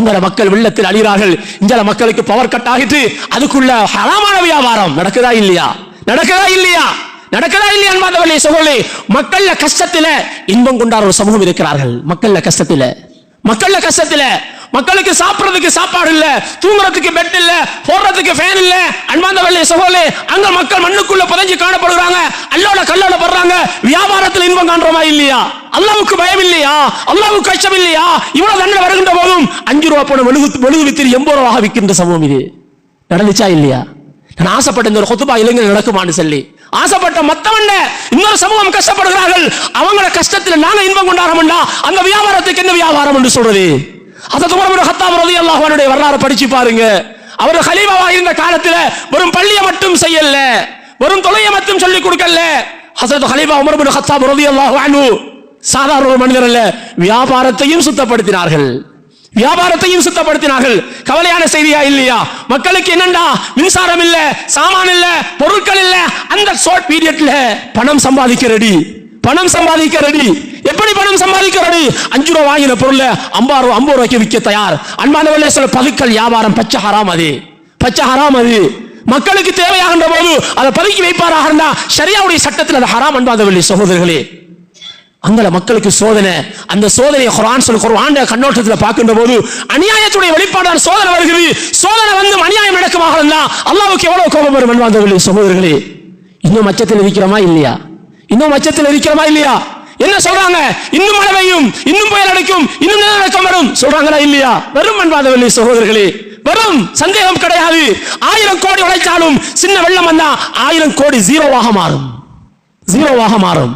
அங்கட மக்கள் வெள்ளத்தில் அழிகிறார்கள் இங்கல மக்களுக்கு பவர் கட் ஆகிட்டு அதுக்குள்ள ஹராமான வியாபாரம் நடக்குதா இல்லையா? நடக்குதா இல்லையா? நடக்குதா இல்லையா என்பதை சொல்லி மக்கள்ல கஷ்டத்தில இன்பம் கொண்டாட ஒரு சமூகம் இருக்கிறார்கள். மக்கள்ல கஷ்டத்தில. மக்கள்ல கஷ்டத்தில மக்களுக்கு சாப்பிடுறதுக்கு சாப்பாடு இல்ல தூங்குறதுக்கு பெட் இல்ல போடுறதுக்கு ஃபேன் இல்ல அன்பாந்த வெள்ளை சகோலே அங்க மக்கள் மண்ணுக்குள்ள புதைஞ்சு காணப்படுறாங்க அல்லோட கல்லோட படுறாங்க வியாபாரத்தில் இன்பம் காண்றோமா இல்லையா? அல்லாவுக்கு பயம் இல்லையா? அல்லாவுக்கு அச்சம் இல்லையா? இவ்வளவு தண்டனை வருகின்ற போதும் அஞ்சு ரூபா போன மெழுகு மெழுகு வித்தில் எண்பது ரூபாக விற்கின்ற சமூகம் இது. நடந்துச்சா இல்லையா? நான் ஆசைப்பட்ட இந்த ஒரு கொத்துபா இளைஞர் நடக்குமான்னு சொல்லி. ஆசைப்பட்ட மத்தவன்ன இன்னொரு சமூகம் கஷ்டப்படுகிறார்கள். அவங்கள கஷ்டத்தில் நாங்க இன்பம் கொண்டாடமுண்டா அந்த வியாபாரத்துக்கு என்ன வியாபாரம் என்று சொல்றது? அதை துமரமுட ஹத்தாம் ரதி அல்லாஹனுடைய வரலாறு படிச்சு பாருங்க. அவர் ஹலீமாவா இருந்த காலத்துல வெறும் பள்ளியை மட்டும் செய்யல வெறும் தொலையை மட்டும் சொல்லி கொடுக்கல. ஹசரத் ஹலீமா உமர் பின் ஹத்தாப் ரதி அல்லாஹு சாதாரண ஒரு மனிதர் அல்ல வியாபாரத்தையும் சுத்தப்படுத்தினார்கள். வியாபாரத்தையும் சுத்தப்படுத்தினார்கள். கவலையான செய்தியா இல்லையா? மக்களுக்கு என்னண்டா? மின்சாரம் இல்ல சாமான் இல்ல பொருட்கள் இல்ல. அந்த ஷார்ட் பீரியட்ல பணம் சம்பாதிக்க ரெடி பணம் சம்பாதிக்க ரெடி எப்படி பணம் சம்பாதிக்கிறது? அஞ்சு ரூபா வாங்கின பொருள் ஐம்பது ரூபா ஐம்பது ரூபாய்க்கு விற்க தயார். அன்பானவர்களே சொல்ல பதுக்கல் வியாபாரம் பச்சை ஹராம் அது. பச்சை ஹராம் அது. மக்களுக்கு தேவையாகின்ற போது அதை பதுக்கி வைப்பாராக இருந்தா சரியாவுடைய சட்டத்தில் அது ஹராம் அன்பாதவர்களே சகோதரர்களே. அங்கல மக்களுக்கு சோதனை. அந்த சோதனையை குரான் சொல்லி குரான் கண்ணோட்டத்துல பார்க்கின்ற போது அநியாயத்துடைய வெளிப்பாடான சோதனை வருகிறது. சோதனை வந்து அநியாயம் நடக்குமாக இருந்தா அல்லாவுக்கு எவ்வளவு கோபம் வரும் என்பார்களே சகோதரர்களே. இன்னும் மச்சத்தில் இருக்கிறோமா இல்லையா? இன்னும் மச்சத்தில் இருக்கிறோமா இல்லையா? என்ன சொல்றாங்க? இன்னும் மழை பெய்யும் இன்னும் புயல் அடிக்கும் இன்னும் நிலநடுக்கம் வரும். சொல்றாங்களா இல்லையா? வரும் அன்பாதவல்லி சகோதரர்களே. வரும். சந்தேகம் கிடையாது. ஆயிரம் கோடி உழைச்சாலும் சின்ன வெள்ளம் வந்தா ஆயிரம் கோடி ஜீரோவாக மாறும். ஜீரோவாக மாறும்.